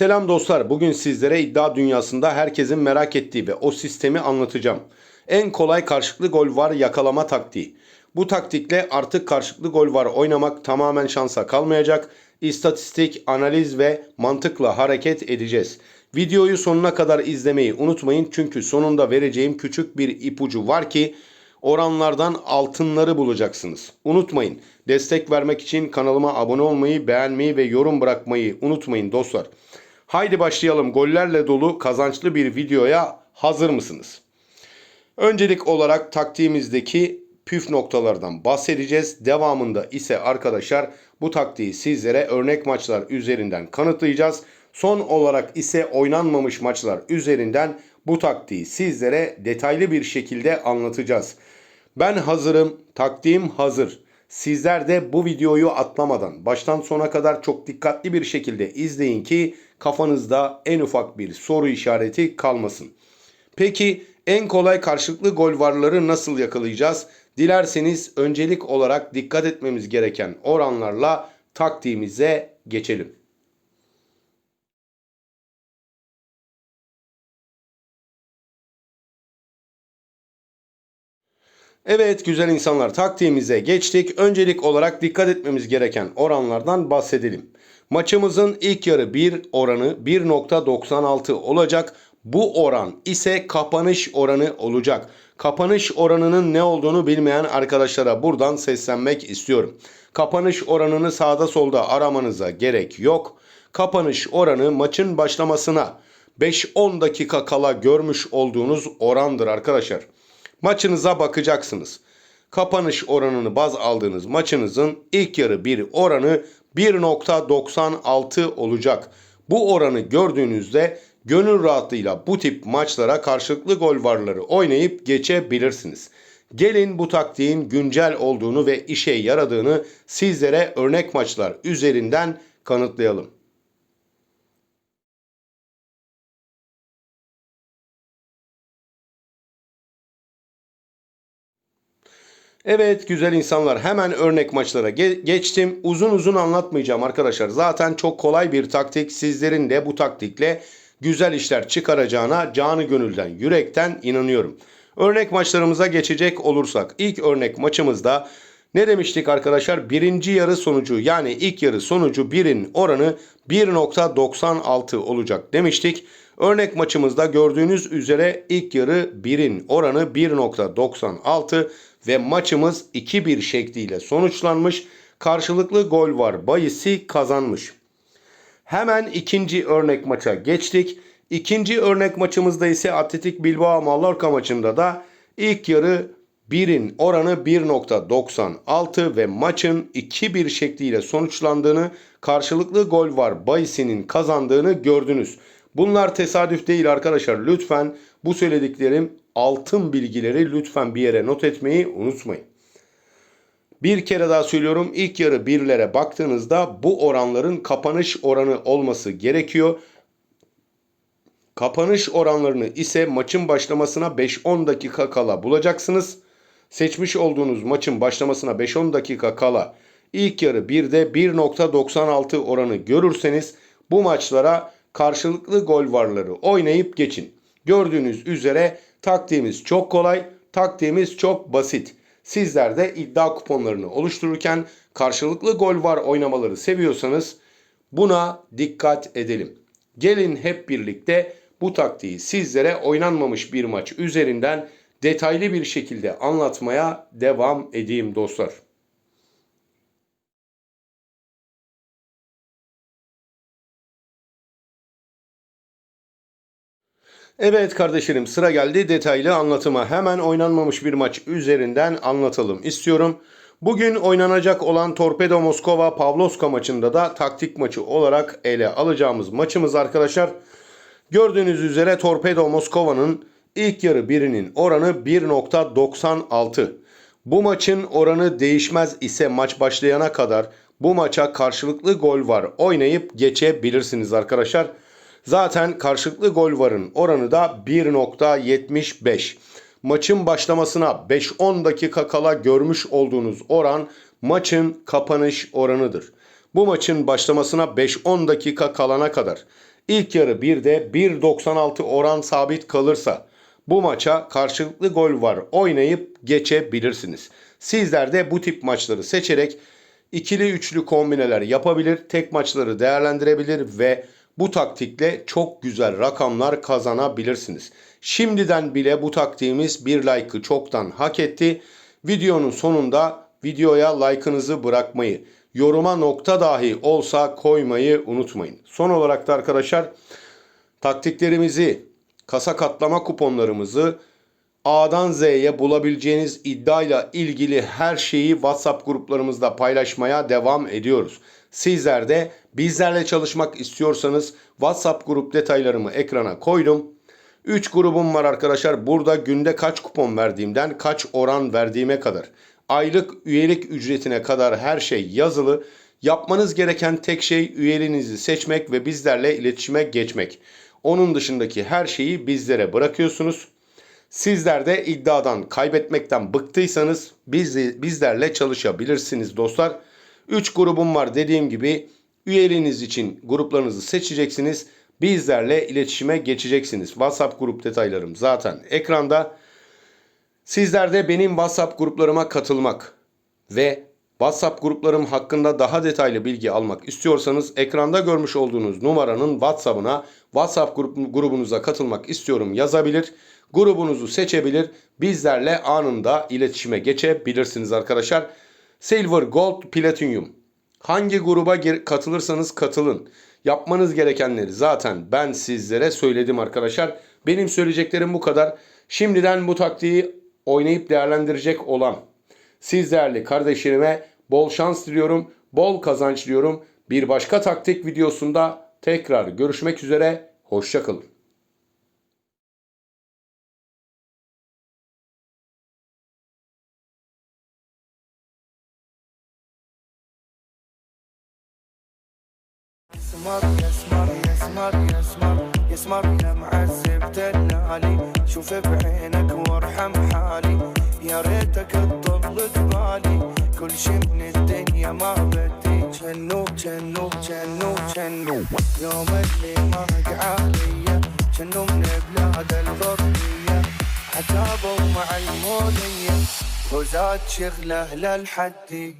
Selam dostlar. Bugün sizlere iddia dünyasında herkesin merak ettiği ve o sistemi anlatacağım. En kolay karşılıklı gol var yakalama taktiği. Bu taktikle artık karşılıklı gol var oynamak tamamen şansa kalmayacak. İstatistik, analiz ve mantıkla hareket edeceğiz. Videoyu sonuna kadar izlemeyi unutmayın çünkü sonunda vereceğim küçük bir ipucu var ki oranlardan altınları bulacaksınız. Unutmayın destek vermek için kanalıma abone olmayı, beğenmeyi ve yorum bırakmayı unutmayın dostlar. Haydi başlayalım gollerle dolu kazançlı bir videoya hazır mısınız? Öncelik olarak taktiğimizdeki püf noktalardan bahsedeceğiz. Devamında ise arkadaşlar bu taktiği sizlere örnek maçlar üzerinden kanıtlayacağız. Son olarak ise oynanmamış maçlar üzerinden bu taktiği sizlere detaylı bir şekilde anlatacağız. Ben hazırım, taktiğim hazır. Sizler de bu videoyu atlamadan baştan sona kadar çok dikkatli bir şekilde izleyin ki kafanızda en ufak bir soru işareti kalmasın. Peki en kolay karşılıklı gol varları nasıl yakalayacağız? Dilerseniz öncelik olarak dikkat etmemiz gereken oranlarla taktiğimize geçelim. Evet güzel insanlar taktiğimize geçtik. Öncelik olarak dikkat etmemiz gereken oranlardan bahsedelim. Maçımızın ilk yarı 1 oranı 1.96 olacak. Bu oran ise kapanış oranı olacak. Kapanış oranının ne olduğunu bilmeyen arkadaşlara buradan seslenmek istiyorum. Kapanış oranını sağda solda aramanıza gerek yok. Kapanış oranı maçın başlamasına 5-10 dakika kala görmüş olduğunuz orandır arkadaşlar. Maçınıza bakacaksınız. Kapanış oranını baz aldığınız maçınızın ilk yarı bir oranı 1.96 olacak. Bu oranı gördüğünüzde gönül rahatlığıyla bu tip maçlara karşılıklı gol varları oynayıp geçebilirsiniz. Gelin bu taktiğin güncel olduğunu ve işe yaradığını sizlere örnek maçlar üzerinden kanıtlayalım. Evet güzel insanlar hemen örnek maçlara ge- geçtim. Uzun uzun anlatmayacağım arkadaşlar. Zaten çok kolay bir taktik. Sizlerin de bu taktikle güzel işler çıkaracağına canı gönülden, yürekten inanıyorum. Örnek maçlarımıza geçecek olursak ilk örnek maçımızda ne demiştik arkadaşlar? Birinci yarı sonucu yani ilk yarı sonucu birin oranı 1.96 olacak demiştik. Örnek maçımızda gördüğünüz üzere ilk yarı 1'in oranı 1.96 ve maçımız 2-1 şekliyle sonuçlanmış. Karşılıklı gol var bayisi kazanmış. Hemen ikinci örnek maça geçtik. İkinci örnek maçımızda ise Atletik Bilbao Mallorca maçında da ilk yarı 1'in oranı 1.96 ve maçın 2-1 şekliyle sonuçlandığını, karşılıklı gol var bayisinin kazandığını gördünüz. Bunlar tesadüf değil arkadaşlar. Lütfen bu söylediklerim altın bilgileri lütfen bir yere not etmeyi unutmayın. Bir kere daha söylüyorum ilk yarı birlere baktığınızda bu oranların kapanış oranı olması gerekiyor. Kapanış oranlarını ise maçın başlamasına 5-10 dakika kala bulacaksınız. Seçmiş olduğunuz maçın başlamasına 5-10 dakika kala ilk yarı 1'de 1.96 oranı görürseniz bu maçlara karşılıklı gol varları oynayıp geçin. Gördüğünüz üzere taktiğimiz çok kolay, taktiğimiz çok basit. Sizler de iddia kuponlarını oluştururken karşılıklı gol var oynamaları seviyorsanız buna dikkat edelim. Gelin hep birlikte bu taktiği sizlere oynanmamış bir maç üzerinden detaylı bir şekilde anlatmaya devam edeyim dostlar. Evet kardeşlerim sıra geldi detaylı anlatıma. Hemen oynanmamış bir maç üzerinden anlatalım istiyorum. Bugün oynanacak olan Torpedo Moskova Pavlovska maçında da taktik maçı olarak ele alacağımız maçımız arkadaşlar. Gördüğünüz üzere Torpedo Moskova'nın ilk yarı birinin oranı 1.96. Bu maçın oranı değişmez ise maç başlayana kadar bu maça karşılıklı gol var oynayıp geçebilirsiniz arkadaşlar. Zaten karşılıklı gol varın oranı da 1.75. Maçın başlamasına 5-10 dakika kala görmüş olduğunuz oran maçın kapanış oranıdır. Bu maçın başlamasına 5-10 dakika kalana kadar İlk yarı 1'de 1.96 oran sabit kalırsa bu maça karşılıklı gol var oynayıp geçebilirsiniz. Sizler de bu tip maçları seçerek ikili üçlü kombineler yapabilir, tek maçları değerlendirebilir ve bu taktikle çok güzel rakamlar kazanabilirsiniz. Şimdiden bile bu taktiğimiz bir like'ı çoktan hak etti. Videonun sonunda videoya like'ınızı bırakmayı, yoruma nokta dahi olsa koymayı unutmayın. Son olarak da arkadaşlar taktiklerimizi, kasa katlama kuponlarımızı A'dan Z'ye bulabileceğiniz iddiayla ilgili her şeyi WhatsApp gruplarımızda paylaşmaya devam ediyoruz. Sizler de bizlerle çalışmak istiyorsanız WhatsApp grup detaylarımı ekrana koydum. 3 grubum var arkadaşlar. Burada günde kaç kupon verdiğimden kaç oran verdiğime kadar. Aylık üyelik ücretine kadar her şey yazılı. Yapmanız gereken tek şey üyeliğinizi seçmek ve bizlerle iletişime geçmek. Onun dışındaki her şeyi bizlere bırakıyorsunuz. Sizler de iddiadan kaybetmekten bıktıysanız biz, bizlerle çalışabilirsiniz dostlar. 3 grubum var dediğim gibi üyeliğiniz için gruplarınızı seçeceksiniz. Bizlerle iletişime geçeceksiniz. WhatsApp grup detaylarım zaten ekranda. Sizler de benim WhatsApp gruplarıma katılmak ve WhatsApp gruplarım hakkında daha detaylı bilgi almak istiyorsanız ekranda görmüş olduğunuz numaranın WhatsApp'ına WhatsApp grup, grubunuza katılmak istiyorum yazabilir. Grubunuzu seçebilir. Bizlerle anında iletişime geçebilirsiniz arkadaşlar. Silver, Gold, Platinum. Hangi gruba katılırsanız katılın. Yapmanız gerekenleri zaten ben sizlere söyledim arkadaşlar. Benim söyleyeceklerim bu kadar. Şimdiden bu taktiği oynayıp değerlendirecek olan siz değerli kardeşlerime bol şans diliyorum, bol kazanç diliyorum. Bir başka taktik videosunda tekrar görüşmek üzere. Hoşçakalın. يسمر يسمر يسمر يسمر يسمر يا معذب دلالي شوف بعينك وارحم حالي. يا ريتك تضل قبالي كل شي من الدنيا ما بدي جنو جنو جنو جنو. يوم اللي ما عليا جنو من بلاد الغربية عتابوا مع المولية. وزاد شغله للحدي